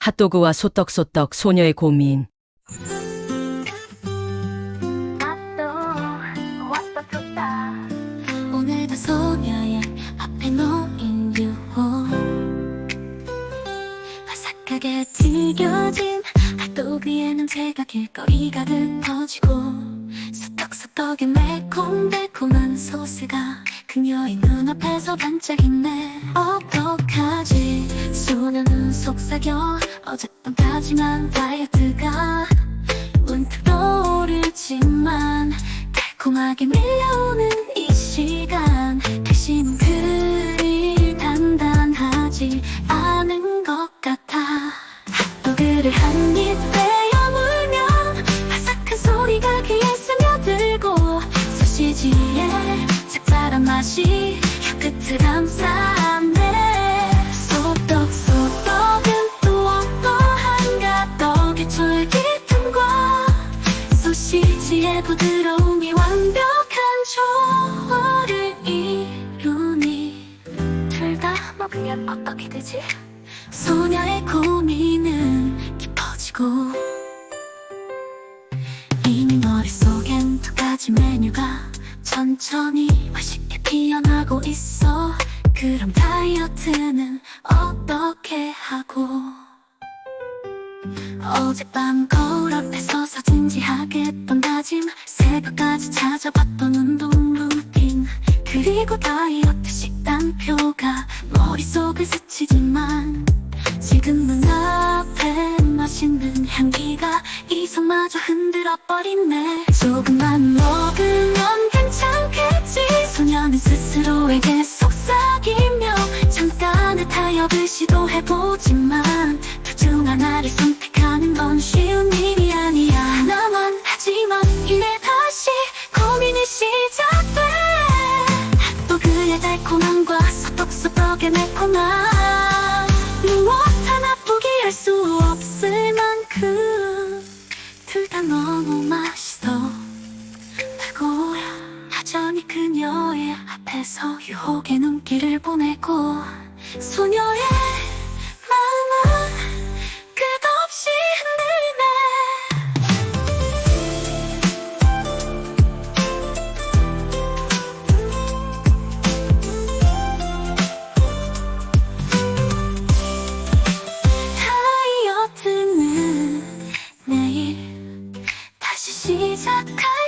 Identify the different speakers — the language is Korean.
Speaker 1: 핫도그와 소떡소떡 소녀의 고민.
Speaker 2: 튀겨진 핫도그의 냄새가 길거리 가득 퍼지고 소떡소떡의 매콤달콤한 소스가 그녀의 눈앞에서 반짝이네 소녀는 속삭여 어젯밤 다짐한 다이어트가 문득 떠오르지만 달콤하게 밀려오는 이 시간 다시는 그리 단단하지 않은 것 같아. 핫도그를 한입 베어 물면 바삭한 소리가 귀에 스며들고 소시지의 짭짤한 맛이 혀끝을 감싸 소시지의 부드러움이 완벽한 조화를 이루니. 둘 다 먹으면 어떻게 되지? 소녀의 고민은 깊어지고. 이미 머릿속엔 두 가지 메뉴가 천천히 맛있게 피어나고 있어. 그럼 다이어트는 어떻게 하고? 어젯밤 거울 앞에 서서 진지하게 다짐 새벽까지 찾아봤던 운동 루틴 그리고 다이어트 식단표가 머릿속을 스치지만 지금 눈앞에 맛있는 향기가 이성마저 흔들어 버리네. 조금만 먹으면 괜찮겠지. 소녀는 스스로에게 난 그녀의 앞에서 유혹의 눈길을 보내고 소녀의 마음은 끝없이 흔들네 다이어트는 내일 다시 시작할